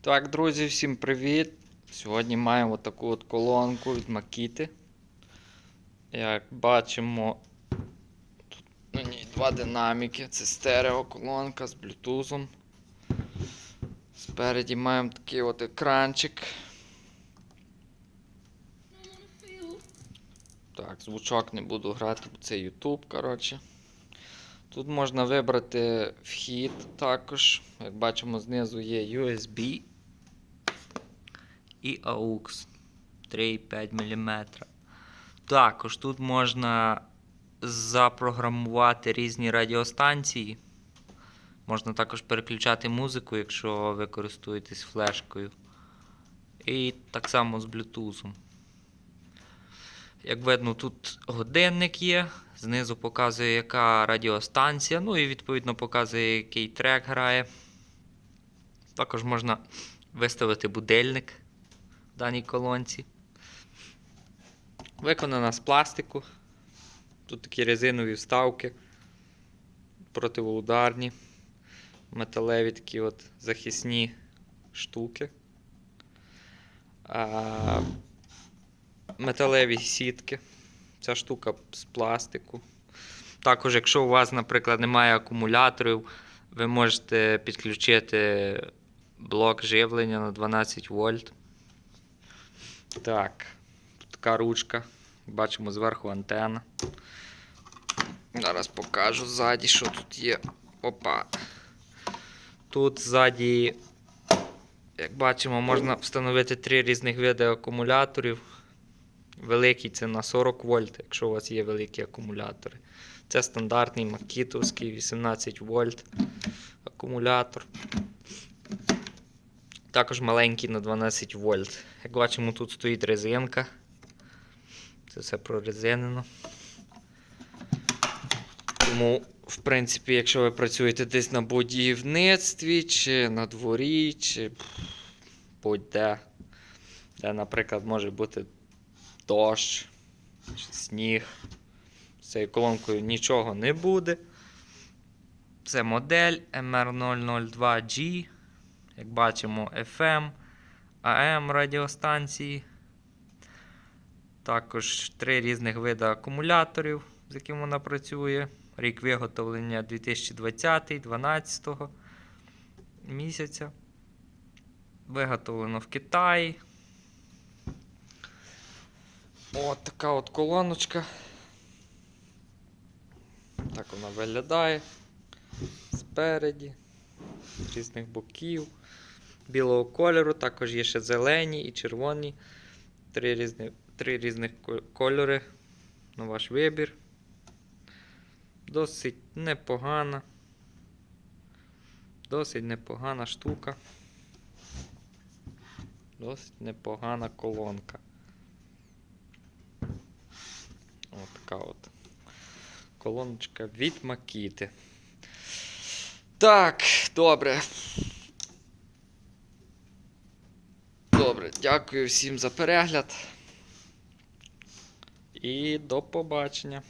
Так, друзі, всім привіт! Сьогодні маємо таку от колонку від Makita. Як бачимо, тут на ній два динаміки. Це стереоколонка з блютузом. Спереді маємо такий от екранчик. Так, звучок не буду грати, бо це YouTube, коротше. Тут можна вибрати вхід також. Як бачимо, знизу є USB і AUX 3,5 мм. Також тут можна запрограмувати різні радіостанції. Можна також переключати музику, якщо ви користуєтесь флешкою. І так само з Bluetooth. Як видно, тут годинник є, знизу показує, яка радіостанція, ну і відповідно показує, який трек грає. Також можна виставити будильник в даній колонці. Виконана з пластику. Тут такі резинові вставки, противоударні, металеві такі от захисні штуки. Металеві сітки. Ця штука з пластику. Також, якщо у вас, наприклад, немає акумуляторів, ви можете підключити блок живлення на 12 вольт. Так, така ручка. Бачимо зверху антенна. Зараз покажу ззаді, що тут є. Опа. Тут ззаді, як бачимо, можна встановити три різних види акумуляторів. Великий це на 40 вольт, якщо у вас є великі акумулятори. Це стандартний макітовський 18 вольт акумулятор. Також маленький на 12 вольт. Як бачимо, тут стоїть резинка. Це все прорезинено. Тому, в принципі, якщо ви працюєте десь на будівництві, чи на дворі, чи будь-де, де, наприклад, може бути дощ сніг. З цією колонкою нічого не буде. Це модель MR002G. Як бачимо, FM, AM радіостанції. Також три різних види акумуляторів, з якими вона працює. Рік виготовлення 2020-2012 місяця. Виготовлено в Китаї. От така от колоночка. Так вона виглядає. Спереді, з різних боків, білого кольору, також є ще зелені і червоні. Три різні, три різних кольори на ваш вибір. Досить непогана. Досить непогана штука. Досить непогана колонка. От така от колоночка від Макіти. Так, добре. Добре, дякую всім за перегляд. І до побачення.